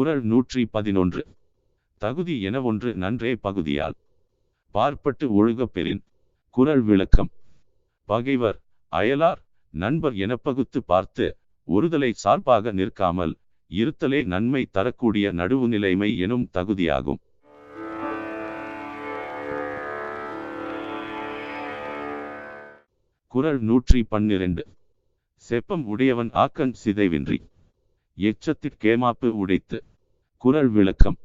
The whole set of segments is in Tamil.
குரல் நூற்றி பதினொன்று. தகுதி என ஒன்று நன்றே பகுதியால். பார்ப்பட்டு ஒழுகப் பெறின். குரல் விளக்கம். பகைவர் அயலார் நண்பர் என பகுத்து பார்த்து ஒருதலை சார்பாக நிற்காமல் இருத்தலே நன்மை தரக்கூடிய நடுவு நிலைமை எனும் தகுதியாகும். குரல் நூற்றி பன்னிரண்டு. செப்பம் உடையவன் ஆக்கன் சிதைவின்றி. எச்சத்திற்கேமாப்பு உடைத்து குரல் விளக்கம்.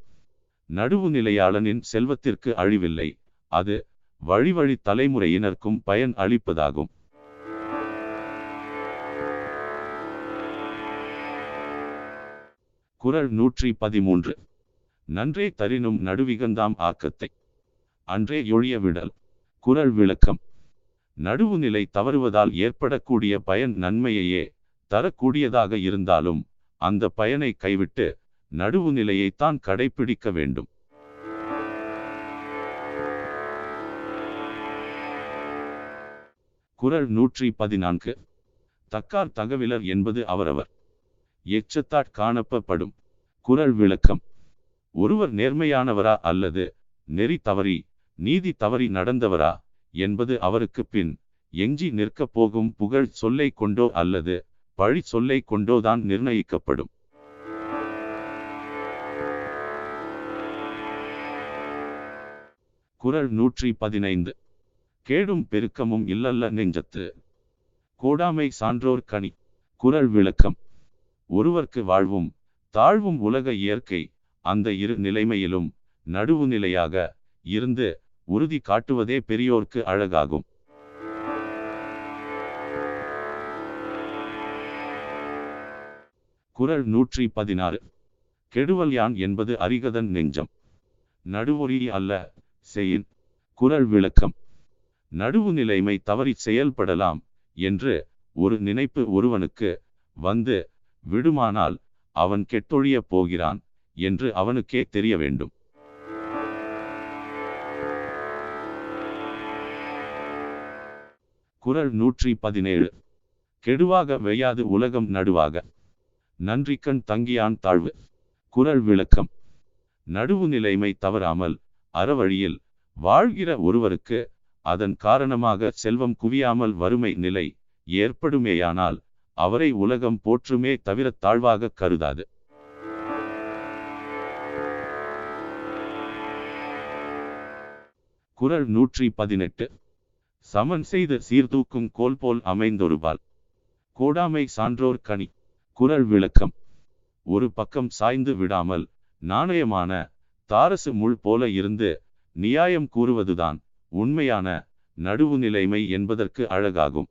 நடுவு நிலையாளனின் செல்வத்திற்கு அழிவில்லை. அது வழி வழி தலைமுறையினருக்கும் பயன் அளிப்பதாகும். குறள் நூற்றி பதிமூன்று. நன்றே தரினும் நடுவிகந்தாம் ஆக்கத்தை. அன்றே ஒழிய விடல். குறள் விளக்கம். நடுவுநிலை தவறுவதால் ஏற்படக்கூடிய பயன் நன்மையையே தரக்கூடியதாக இருந்தாலும் அந்த பயனை கைவிட்டு நடுவு நிலையைத்தான் கடைப்பிடிக்க வேண்டும். குறள் நூற்றி பதினான்கு. தக்கார் தகவிலர் என்பது அவரவர். எச்சத்தாட் காணப்படும். குறள் விளக்கம். ஒருவர் நேர்மையானவரா அல்லது நெறி தவறி நீதி தவறி நடந்தவரா என்பது அவருக்கு பின் எஞ்சி நிற்கப் போகும் புகழ் சொல்லை கொண்டோ அல்லது பழி சொல்லை கொண்டோதான் நிர்ணயிக்கப்படும். குரல் நூற்றி பதினைந்து. கேடும் பெருக்கமும் இல்லல்ல நெஞ்சத்து. கோடாமை சான்றோர் கனி. குரல் விளக்கம். ஒருவர்க்கு வாழ்வும் தாழ்வும் உலக இயற்கை அந்த இரு நிலைமையிலும் நடுவுநிலையாக இருந்து உறுதி காட்டுவதே பெரியோர்க்கு அழகாகும். குரல் நூற்றி பதினாறு. கெடுவல் யான் என்பது அரிகதன் நெஞ்சம். நடுவொறி அல்ல செயின் குரல் விளக்கம். நடுவு நிலைமை தவறி செயல்படலாம் என்று ஒரு நினைப்பு ஒருவனுக்கு வந்து விடுமானால் அவன் கெட்டொழியப் போகிறான் என்று அவனுக்கே தெரிய வேண்டும். குறள் நூற்றி பதினேழு. கெடுவாக வெய்யாது உலகம் நடுவாக. நன்றிக்கண் தங்கியான் தாழ்வு. குரல் விளக்கம். நடுவு நிலைமை தவறாமல் அறவழியில் வாழ்கிற ஒருவருக்கு அதன் காரணமாக செல்வம் குவியாமல் வறுமை நிலை ஏற்படுமேயானால் அவரை உலகம் போற்றுமே தவிர தாழ்வாக கருதாது. குரல் நூற்றி பதினெட்டு. சமன் செய்த சீர்தூக்கும் கோல் போல் அமைந்தொருபால். கோடாமை சான்றோர் கனி. குரல் விளக்கம். ஒரு பக்கம் சாய்ந்து விடாமல் நாணயமான தாரசு முள் போல இருந்து நியாயம் கூறுவதுதான் உண்மையான நடுவுநிலைமை என்பதற்கு அழகாகும்.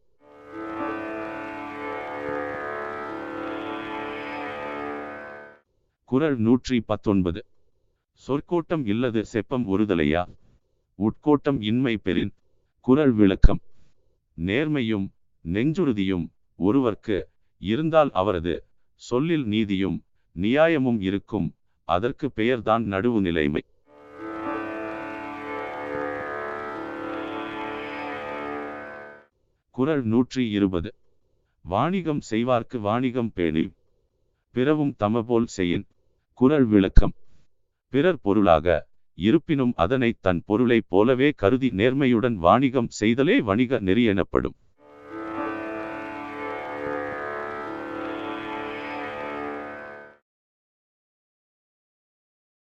குரல் நூற்றி பத்தொன்பது. சொற்கோட்டம் இல்லது செப்பம் ஒருதலையா? உட்கோட்டம் இன்மை பெறின் குரல் விளக்கம். நேர்மையும் நெஞ்சுறுதியும் ஒருவர்க்கு இருந்தால் அவரது சொல்லில் நீதியும் நியாயமும் இருக்கும் அதற்கு பெயர்தான் நடுவு நிலைமை குரல் நூற்றி இருபது. வாணிகம் செய்வார்க்கு வாணிகம் பேணி பிறவும் தமபோல் செய்யின் குரல் விளக்கம். பிறர் பொருளாக இருப்பினும் அதனை தன் பொருளைப் போலவே கருதி நேர்மையுடன் வாணிகம் செய்தலே வணிக நெறி எனப்படும்.